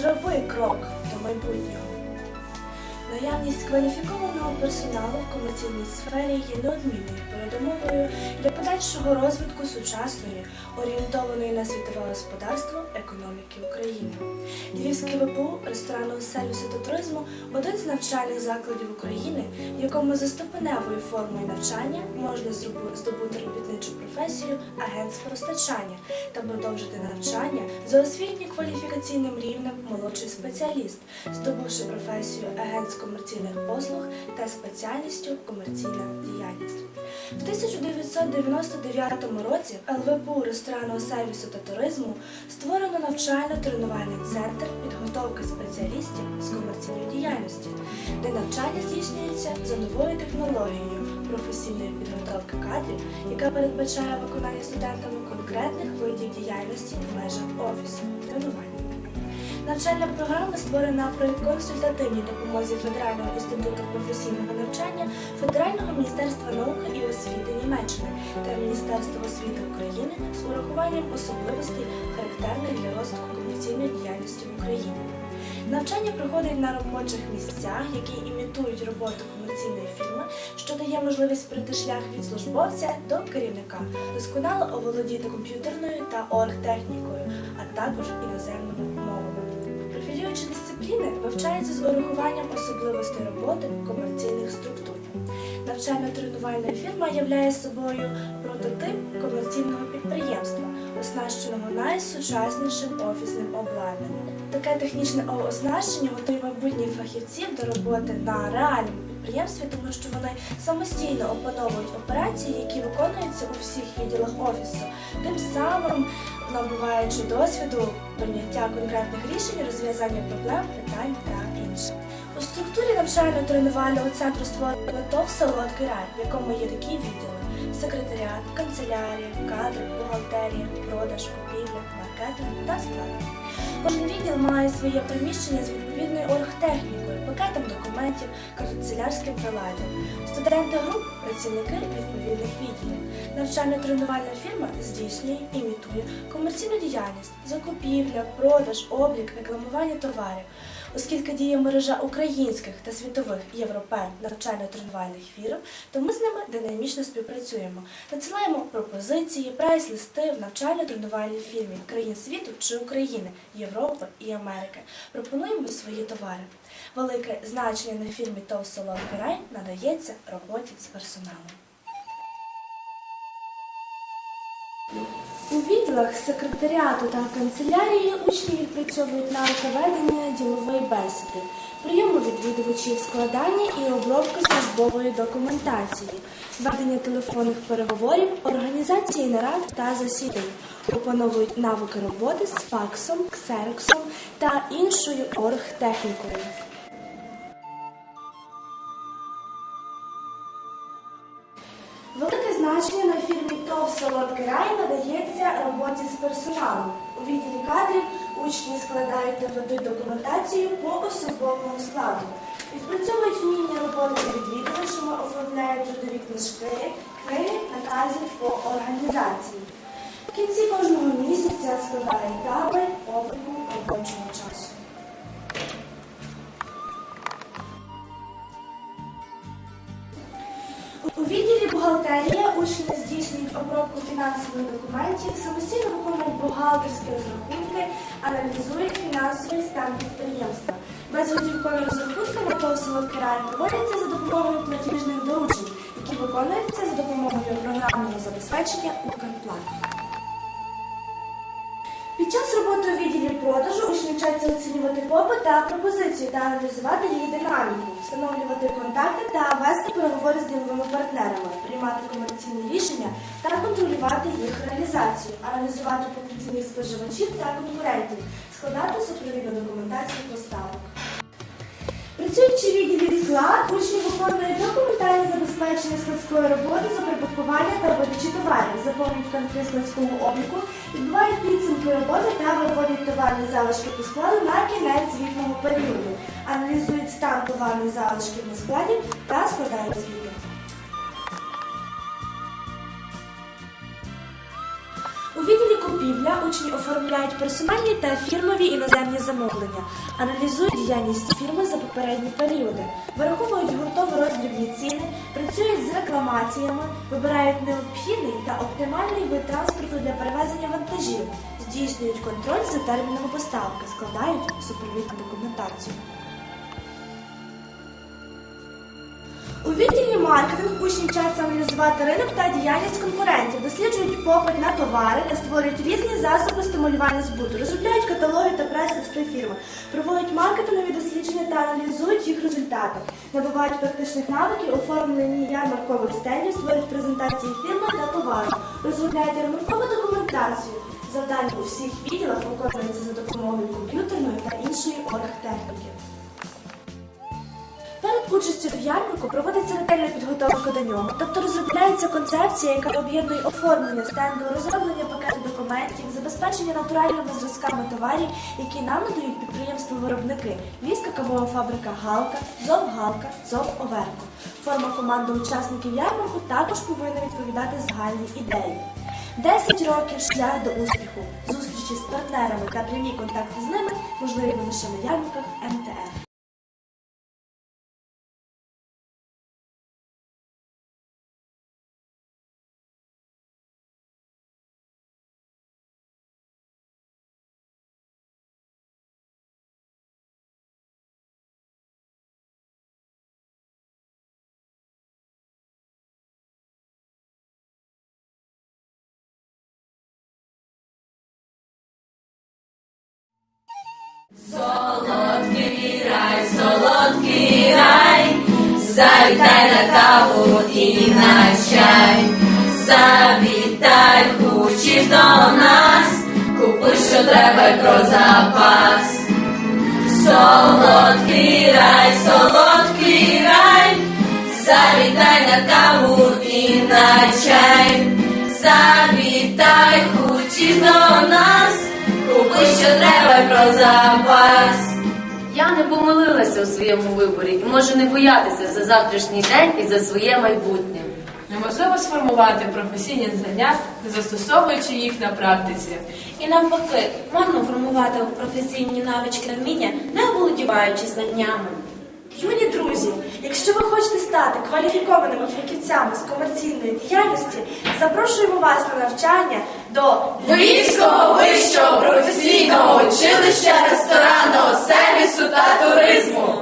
зроби крок до майбутнього кваліфікованого персоналу в комерційній сфері є неодмінною передумовою для подальшого розвитку сучасної, орієнтованої на світове господарство економіки України. Львівський ВПУ ресторанного сервісу та туризму один з навчальних закладів України, в якому за ступеневою формою навчання можна здобути робітничу професію агент з постачання та продовжити навчання за освітньо-кваліфікаційним рівнем молодший спеціаліст, здобувши професію агент з комерційних послуг та спеціальністю комерційна діяльність. В 1999 році ЛВПУ ресторанного сервісу та туризму створено навчально-тренувальний центр підготовки спеціалістів з комерційної діяльності, де навчання здійснюється за новою технологією професійної підготовки кадрів, яка передбачає виконання студентами конкретних видів діяльності в межах офісу тренування. Навчальна програма створена при консультативній допомозі Федерального інституту професійного навчання, Федерального міністерства науки і освіти Німеччини та Міністерства освіти України з урахуванням особливостей, характерних для розвитку комерційної діяльності в Україні. Навчання проходить на робочих місцях, які імітують роботу комерційної фірми, що дає можливість пройти шлях від службовця до керівника, досконало оволодіти комп'ютерною та оргтехнікою, а також іноземними мовами. Профілюючі з урахуванням особливостей роботи комерційних структур. Навчально-тренувальна фірма являє собою прототип комерційного підприємства, оснащеного найсучаснішим офісним обладнанням. Таке технічне оснащення готує майбутніх фахівців до роботи на реальному підприємстві, тому що вони самостійно опановують операції, які виконуються у всіх відділах офісу, тим самим набуваючи досвіду прийняття конкретних рішень, розв'язання проблем, питань та інше. У структурі навчально-тренувального центру створено ТОВ «Солодкий рай», в якому є такі відділи: секретаріат, канцелярія, кадри, бухгалтерія, продаж, купівля, маркетинг та склад. Кожен відділ має своє приміщення з відповідною оргтехнікою, пакетом документів, канцелярським приладом. Студенти груп працівники відповідних відділів. Навчально-тренувальна фірма здійснює, імітує комерційну діяльність, закупівля, продаж, облік, рекламування товарів. Оскільки діє мережа українських та світових європейн навчально-тренувальних фірм, то ми з ними динамічно співпрацюємо. Надсилаємо пропозиції, прайс-листи в навчально-тренувальній фірмі країн світу чи України, Європи і Америки. Пропонуємо свої товари. Велике значення на фірмі ТОВ «Солодкий рай» надається роботі з персоналом. У відділах секретаріату та канцелярії учні відпрацьовують навики ведення ділової бесіди, прийому відвідувачів складання і обробки службової документації, ведення телефонних переговорів, організації нарад та засідань, опановують навики роботи з факсом, ксероксом та іншою оргтехнікою. Значення на фірмі ТОВ «Солодкий рай» надається роботі з персоналом. У відділі кадрів учні складають та ведуть документацію по особовому складу. Відпрацьовують вміння роботи відвідувачами, оформляють трудові книжки, книги, наказів по організації. В кінці кожного місяця складають табель обліку робочого часу. У відділі бухгалтерія обробку фінансових документів, самостійно виконують бухгалтерські розрахунки, аналізують фінансовий стан підприємства. Безготівкові розрахунки на посилок краю проводяться за допомогою платіжних доручень, які виконуються за допомогою програмного забезпечення «Укрплат». Під час роботи у відділі продажу учні оцінювати попит та пропозицію та аналізувати її динаміку, встановлювати контакти та вести переговори з діловими партнерами, приймати комерційні рішення та контролювати їх реалізацію, аналізувати потенційних споживачів та конкурентів, складати супровідну документацію поставок. Працюючи відділі склад, учні виконують документальне забезпечення складської роботи за припадкування та видачі товарів, заповнюють конфлікт складського обліку, відбувають підсумки роботи та виводять товарні залишки по складу на кінець звітного періоду, аналізують стан товарних залишків на складі та складають звіти. Закупівля учні оформляють персональні та фірмові іноземні замовлення, аналізують діяльність фірми за попередні періоди, вираховують гуртово-роздрібні ціни, працюють з рекламаціями, вибирають необхідний та оптимальний вид транспорту для перевезення вантажів, здійснюють контроль за термінами поставки, складають супровідну документацію. Маркетинг учні вчаться аналізувати ринок та діяльність конкурентів, досліджують попит на товари та створюють різні засоби стимулювання збуту, розробляють каталоги та прес-листи фірми, проводять маркетингові дослідження та аналізують їх результати, набувають практичних навиків, оформлені ярмаркових стендів, створюють презентації фірми та товару, розробляють ярмаркову документацію. Завдання у всіх відділах виконується за допомогою комп'ютерної та іншої оргтехніки. Участю в ярмарку проводиться ретельна підготовка до нього, тобто розробляється концепція, яка об'єднує оформлення стенду, розроблення пакету документів, забезпечення натуральними зразками товарів, які нам надають підприємства-виробники, Львівська кавова фабрика Галка, ЗОВ Галка, ЗОВ Оверко. Форма команди учасників ярмарку також повинна відповідати загальній ідеї. 10 років шлях до успіху, зустрічі з партнерами та прямі контакти з ними можливі лише на ярмарках МТФ. Солодкий рай, солодкий рай, завітай на каву і на чай, завітай, хочеш до нас, купи, що треба й про запас. Солодкий рай, солодкий рай, завітай на каву і на чай, завітай, хочеш до нас, що треба й про запас. Я не помилилася у своєму виборі і можу не боятися за завтрашній день і за своє майбутнє. Неможливо сформувати професійні знання, не застосовуючи їх на практиці. І навпаки, можна формувати професійні навички та вміння, не оволодіваючи знаннями. Юні друзі, Якщо ви хочете стати кваліфікованими фахівцями з комерційної діяльності, запрошуємо вас на навчання до Львівського вищого професійного училища ресторанного сервісу та туризму.